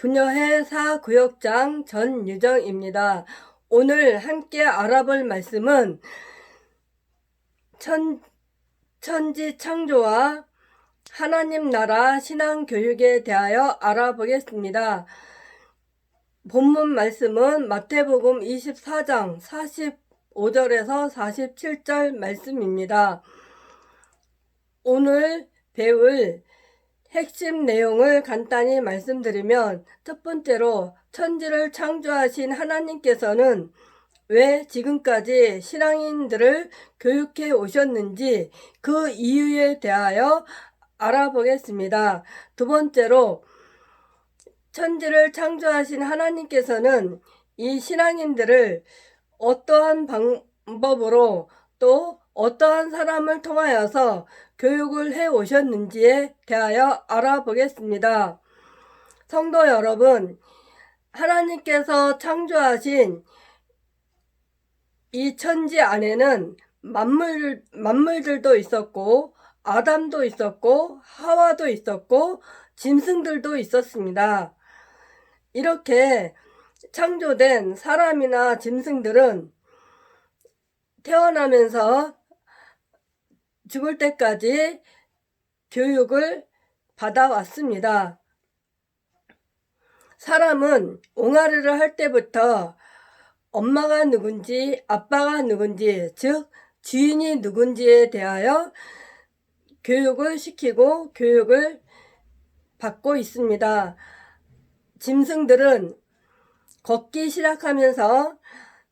분여회 사 구역장 전유정입니다. 오늘 함께 알아볼 말씀은 천, 천지 창조와 하나님 나라 신앙 교육에 대하여 알아보겠습니다. 본문 말씀은 마태복음 24장 45절에서 47절 말씀입니다. 오늘 배울 핵심 내용을 간단히 말씀드리면 첫 번째로 천지를 창조하신 하나님께서는 왜 지금까지 신앙인들을 교육해 오셨는지 그 이유에 대하여 알아보겠습니다. 두 번째로 천지를 창조하신 하나님께서는 이 신앙인들을 어떠한 방법으로 또 어떠한 사람을 통하여서 교육을 해 오셨는지에 대하여 알아보겠습니다. 성도 여러분, 하나님께서 창조하신 이 천지 안에는 만물, 만물들도 있었고, 아담도 있었고, 하와도 있었고, 짐승들도 있었습니다. 이렇게 창조된 사람이나 짐승들은 태어나면서 죽을 때까지 교육을 받아왔습니다. 사람은 옹알이를 할 때부터 엄마가 누군지 아빠가 누군지 즉 주인이 누군지에 대하여 교육을 시키고 교육을 받고 있습니다. 짐승들은 걷기 시작하면서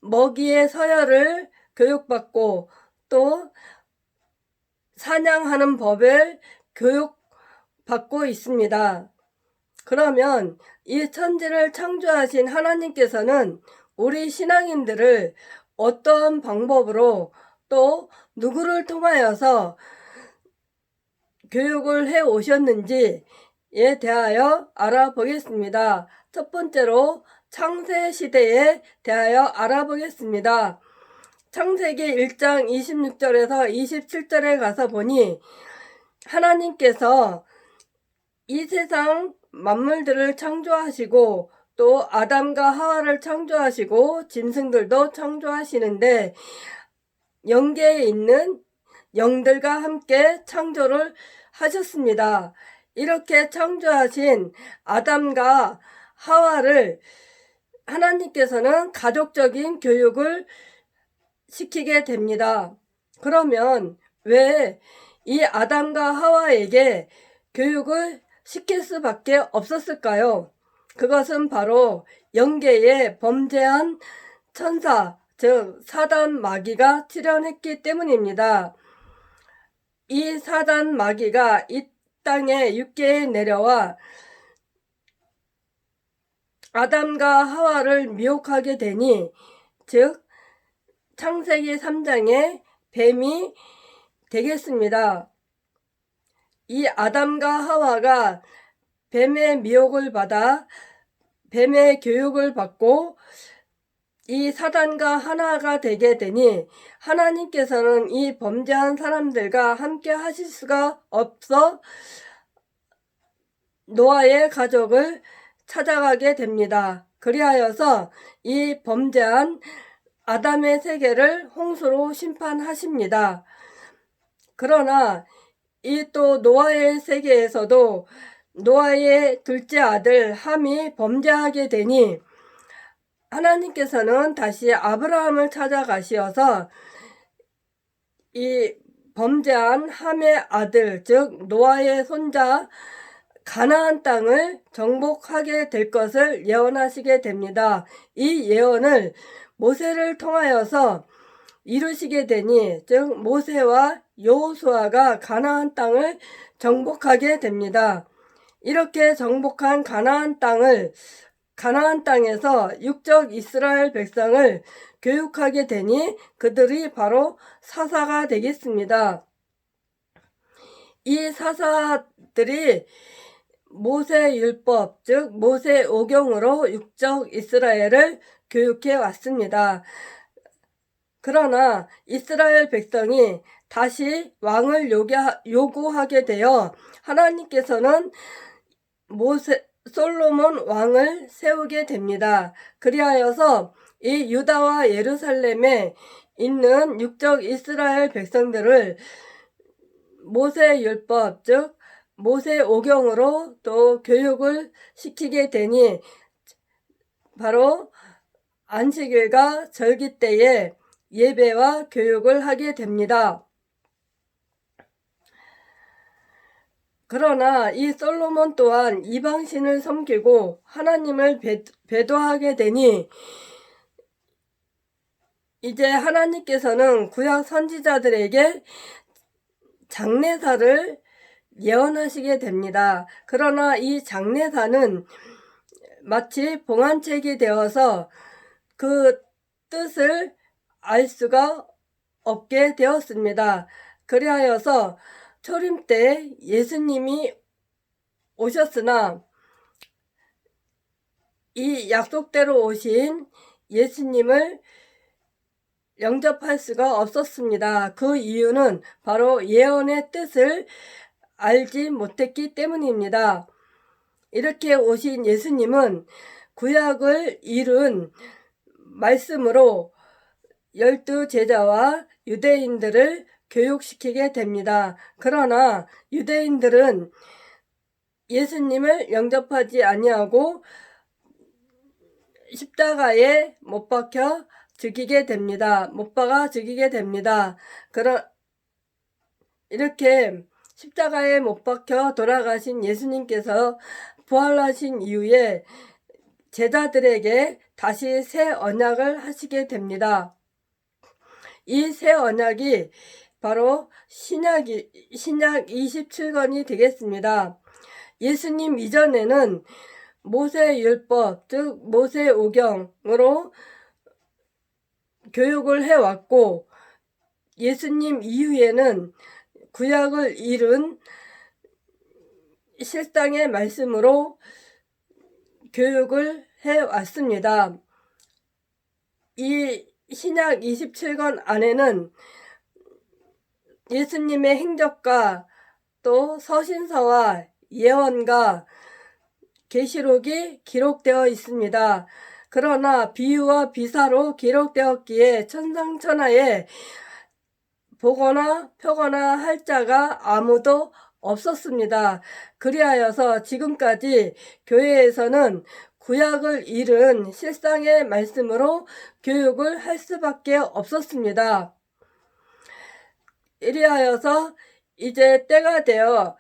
먹이의 서열을 교육받고 또 사냥하는 법을 교육받고 있습니다. 그러면 이 천지를 창조하신 하나님께서는 우리 신앙인들을 어떠한 방법으로 또 누구를 통하여서 교육을 해 오셨는지에 대하여 알아보겠습니다. 첫 번째로 창세 시대에 대하여 알아보겠습니다. 창세기 1장 26절에서 27절에 가서 보니 하나님께서 이 세상 만물들을 창조하시고 또 아담과 하와를 창조하시고 짐승들도 창조하시는데 영계에 있는 영들과 함께 창조를 하셨습니다. 이렇게 창조하신 아담과 하와를 하나님께서는 가족적인 교육을 시키게 됩니다. 그러면 왜 이 아담과 하와에게 교육을 시킬 수밖에 없었을까요? 그것은 바로 영계에 범죄한 천사, 즉 사단 마귀가 출현했기 때문입니다. 이 사단 마귀가 이 땅에 육계에 내려와 아담과 하와를 미혹하게 되니 즉 창세기 3장의 뱀이 되겠습니다. 이 아담과 하와가 뱀의 미혹을 받아 뱀의 교육을 받고 이 사단과 하나가 되게 되니 하나님께서는 이 범죄한 사람들과 함께 하실 수가 없어 노아의 가족을 찾아가게 됩니다. 그리하여서 이 범죄한 아담의 세계를 홍수로 심판하십니다. 그러나 이 또 노아의 세계에서도 노아의 둘째 아들 함이 범죄하게 되니 하나님께서는 다시 아브라함을 찾아가시어서 이 범죄한 함의 아들 즉 노아의 손자 가나안 땅을 정복하게 될 것을 예언하시게 됩니다. 이 예언을 모세를 통하여서 이루시게 되니 즉 모세와 여호수아가 가나안 땅을 정복하게 됩니다. 이렇게 정복한 가나안 땅을 가나안 땅에서 육적 이스라엘 백성을 교육하게 되니 그들이 바로 사사가 되겠습니다. 이 사사들이 모세 율법, 즉 모세 오경으로 육적 이스라엘을 교육해 왔습니다. 그러나 이스라엘 백성이 다시 왕을 요구하게 되어 하나님께서는 모세 솔로몬 왕을 세우게 됩니다. 그리하여서 이 유다와 예루살렘에 있는 육적 이스라엘 백성들을 모세 율법 즉 모세 오경으로 또 교육을 시키게 되니 바로 안식일과 절기 때에 예배와 교육을 하게 됩니다. 그러나 이 솔로몬 또한 이방신을 섬기고 하나님을 배, 배도하게 되니 이제 하나님께서는 구약 선지자들에게 장례사를 예언하시게 됩니다. 그러나 이 장례사는 마치 봉안책이 되어서 그 뜻을 알 수가 없게 되었습니다. 그리하여서 초림 때 예수님이 오셨으나 이 약속대로 오신 예수님을 영접할 수가 없었습니다. 그 이유는 바로 예언의 뜻을 알지 못했기 때문입니다. 이렇게 오신 예수님은 구약을 이룬 말씀으로 열두 제자와 유대인들을 교육시키게 됩니다. 그러나 유대인들은 예수님을 영접하지 아니하고 십자가에 못 박혀 죽이게 됩니다. 못 박아 죽이게 됩니다. 그러 이렇게 십자가에 못 박혀 돌아가신 예수님께서 부활하신 이후에 제자들에게 다시 새 언약을 하시게 됩니다. 이 새 언약이 바로 신약이, 신약 27권이 되겠습니다. 예수님 이전에는 모세 율법, 즉 모세 오경으로 교육을 해왔고 예수님 이후에는 구약을 이룬 실상의 말씀으로 교육을 해왔습니다. 이 신약 27권 안에는 예수님의 행적과 또 서신서와 예언과 계시록이 기록되어 있습니다. 그러나 비유와 비사로 기록되었기에 천상천하에 보거나 펴거나 할 자가 아무도 없었습니다. 그리하여서 지금까지 교회에서는 구약을 잃은 실상의 말씀으로 교육을 할 수밖에 없었습니다. 이리하여서 이제 때가 되어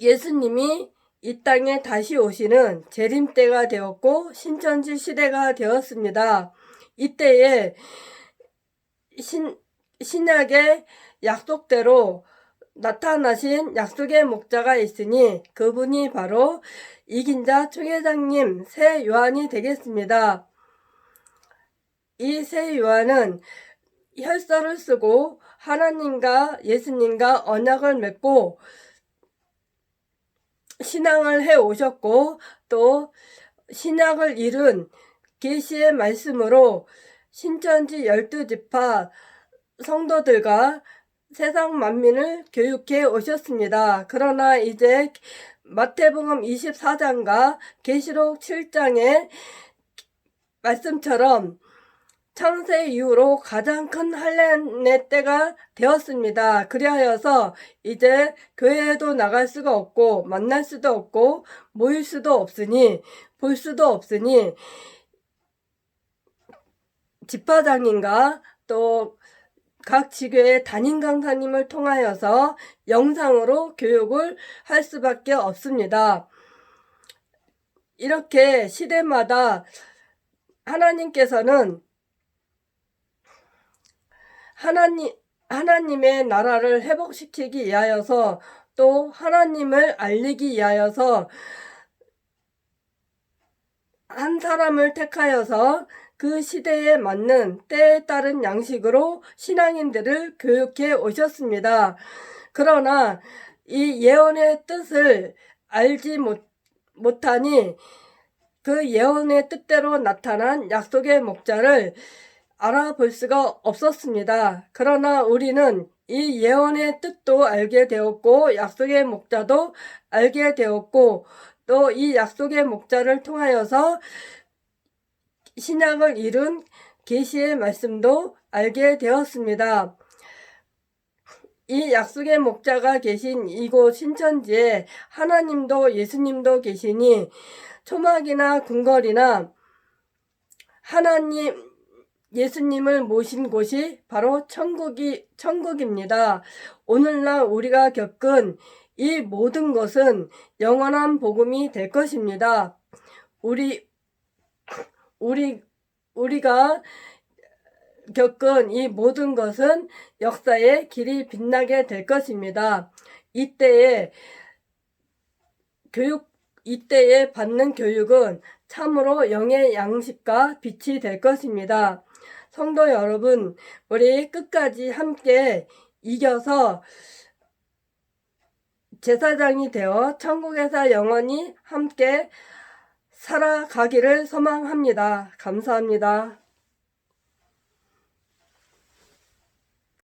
예수님이 이 땅에 다시 오시는 재림 때가 되었고 신천지 시대가 되었습니다. 이때에 신, 신약의 약속대로 나타나신 약속의 목자가 있으니 그분이 바로 이긴 자 총회장님 새 요한이 되겠습니다. 이 새 요한은 혈서를 쓰고 하나님과 예수님과 언약을 맺고 신앙을 해 오셨고 또 신약을 이룬 계시의 말씀으로 신천지 열두 지파 성도들과 세상 만민을 교육해 오셨습니다. 그러나 이제 마태복음 24장과 계시록 7장의 말씀처럼 창세 이후로 가장 큰 할례의 때가 되었습니다. 그리하여서 이제 교회에도 나갈 수가 없고 만날 수도 없고 모일 수도 없으니 볼 수도 없으니 집파장인가 또 각 지교의 담임 강사님을 통하여서 영상으로 교육을 할 수밖에 없습니다. 이렇게 시대마다 하나님께서는 하나님, 하나님의 나라를 회복시키기 위하여서 또 하나님을 알리기 위하여서 한 사람을 택하여서 그 시대에 맞는 때에 따른 양식으로 신앙인들을 교육해 오셨습니다. 그러나 이 예언의 뜻을 알지 못, 못하니 그 예언의 뜻대로 나타난 약속의 목자를 알아볼 수가 없었습니다. 그러나 우리는 이 예언의 뜻도 알게 되었고 약속의 목자도 알게 되었고 또 이 약속의 목자를 통하여서 신약을 이룬 계시의 말씀도 알게 되었습니다. 이 약속의 목자가 계신 이곳 신천지에 하나님도 예수님도 계시니 초막이나 궁궐이나 하나님 예수님을 모신 곳이 바로 천국이 천국입니다. 오늘날 우리가 겪은 이 모든 것은 영원한 복음이 될 것입니다. 우리 우리 우리가 겪은 이 모든 것은 역사의 길이 빛나게 될 것입니다. 이때에 교육 이때에 받는 교육은 참으로 영의 양식과 빛이 될 것입니다. 성도 여러분, 우리 끝까지 함께 이겨서 제사장이 되어 천국에서 영원히 함께 살아가기를 소망합니다. 감사합니다.